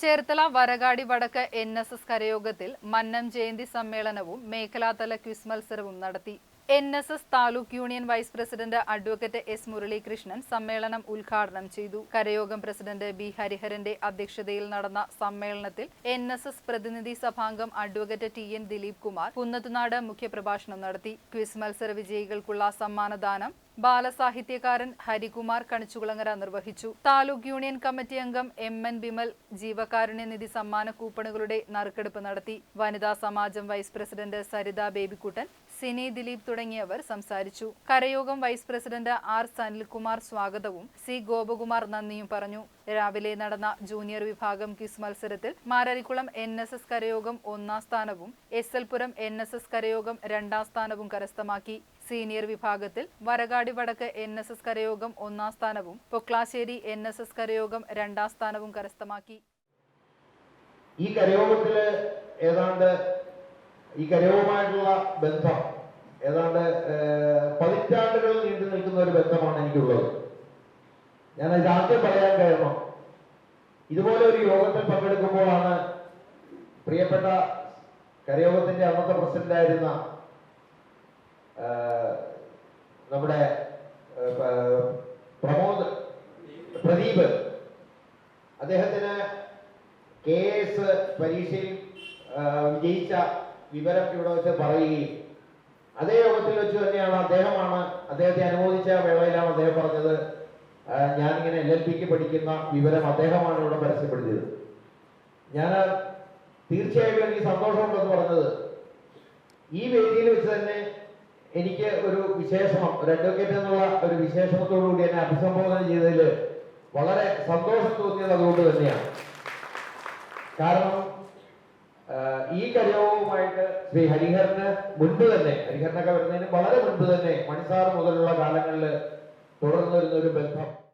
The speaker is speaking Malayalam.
ചേർത്തല വരകാടി വടക്ക് എൻ എസ് എസ് കരയോഗത്തിൽ മന്നം ജയന്തി സമ്മേളനവും മേഖലാതല ക്വിസ് മത്സരവും നടത്തി. N S S taluk union vice president advocate S Muraleekrishnan സമ്മേളനം ഉദ്ഘാടനം ചെയ്തു. കരയോഗം പ്രസിഡന്റ് ബി ഹരിഹരന്റെ അധ്യക്ഷതയിൽ നടന്ന സമ്മേളനത്തിൽ എൻ എസ് എസ് പ്രതിനിധി സഭാംഗം advocate T N Dileep Kumar Kunnathunad മുഖ്യപ്രഭാഷണം നടത്തി. ക്വിസ് മത്സര വിജയികൾക്കുള്ള സമ്മാനദാനം ബാലസാഹിത്യകാരൻ ഹരികുമാർ കണിച്ചുകുളങ്ങര നിർവഹിച്ചു. താലൂക്ക് യൂണിയൻ കമ്മിറ്റി അംഗം എം എൻ ബിമൽ ജീവകാരുണ്യ നിധി സമ്മാന കൂപ്പണുകളുടെ നറുക്കെടുപ്പ് നടത്തി. വനിതാ സമാജം വൈസ് പ്രസിഡന്റ് സരിത ബേബിക്കുട്ടൻ സിനി ദിലീപ് തുടങ്ങിയവർ സംസാരിച്ചു. കരയോഗം വൈസ് പ്രസിഡന്റ് ആർ സനിൽകുമാർ സ്വാഗതവും സി ഗോപകുമാർ നന്ദിയും പറഞ്ഞു. രാവിലെ നടന്ന ജൂനിയർ വിഭാഗം ക്വിസ് മത്സരത്തിൽ മാരാരിക്കുളം എൻ എസ് എസ് കരയോഗം ഒന്നാം സ്ഥാനവും S L Puram N S S കരയോഗം രണ്ടാം സ്ഥാനവും കരസ്ഥമാക്കി. സീനിയർ വിഭാഗത്തിൽ വരകാടി വടക്ക് എൻ എസ് എസ് കരയോഗം ഒന്നാം സ്ഥാനവും പൊക്ലാശ്ശേരി എൻ എസ് എസ് കരയോഗം രണ്ടാം സ്ഥാനവും കരസ്ഥമാക്കി. ഈ കരയോഗത്തിൽ ഏതാണ്ട് ഈ കരവുമായിട്ടുള്ള ബന്ധം ഏതാണ്ട് പതിറ്റാണ്ടുകൾ നീണ്ടു നിൽക്കുന്ന ഒരു ബന്ധമാണ് എനിക്കുള്ളത്. ഞാൻ ഇത് ആദ്യം പറയാൻ കാരണം ഇതുപോലെ ഒരു യോഗത്തിൽ പങ്കെടുക്കുമ്പോഴാണ് പ്രിയപ്പെട്ട കരയോഗത്തിന്റെ അന്നത്തെ പ്രസിഡന്റായിരുന്ന നമ്മുടെ പ്രമോദ് പ്രദീപ്. അദ്ദേഹത്തിന് കെ എസ് പരീക്ഷയിൽ വിജയിച്ച വിവരം ഇവിടെ വെച്ച് പറയുകയും അതേ യോഗത്തിൽ വെച്ച് തന്നെയാണ് അദ്ദേഹമാണ് അദ്ദേഹത്തെ അനുമോദിച്ച വേളയിലാണ് അദ്ദേഹം പറഞ്ഞത്. ഞാനിങ്ങനെ എൽ എൽ പിക്ക് പഠിക്കുന്ന വിവരം അദ്ദേഹമാണ് ഇവിടെ പരസ്യപ്പെടുത്തിയത്. ഞാൻ തീർച്ചയായിട്ടും എനിക്ക് സന്തോഷമുണ്ടെന്ന് പറഞ്ഞത്. ഈ വേദിയിൽ വെച്ച് തന്നെ എനിക്ക് ഒരു വിശേഷണം ഒരു അഡ്വക്കേറ്റ് എന്നുള്ള ഒരു വിശേഷണത്തോടു കൂടി എന്നെ അഭിസംബോധന ചെയ്തതിൽ വളരെ സന്തോഷം തോന്നിയത് അതുകൊണ്ട് തന്നെയാണ്. കാരണം ഈ കരയോഗവുമായിട്ട് ശ്രീ ഹരിഹരന് മുൻപ് തന്നെ ഹരിഹരനൊക്കെ വരുന്നതിന് വളരെ മുൻപ് തന്നെ മണിസാർ മുതലുള്ള കാലങ്ങളിൽ തുടർന്നു വരുന്ന ഒരു ബന്ധം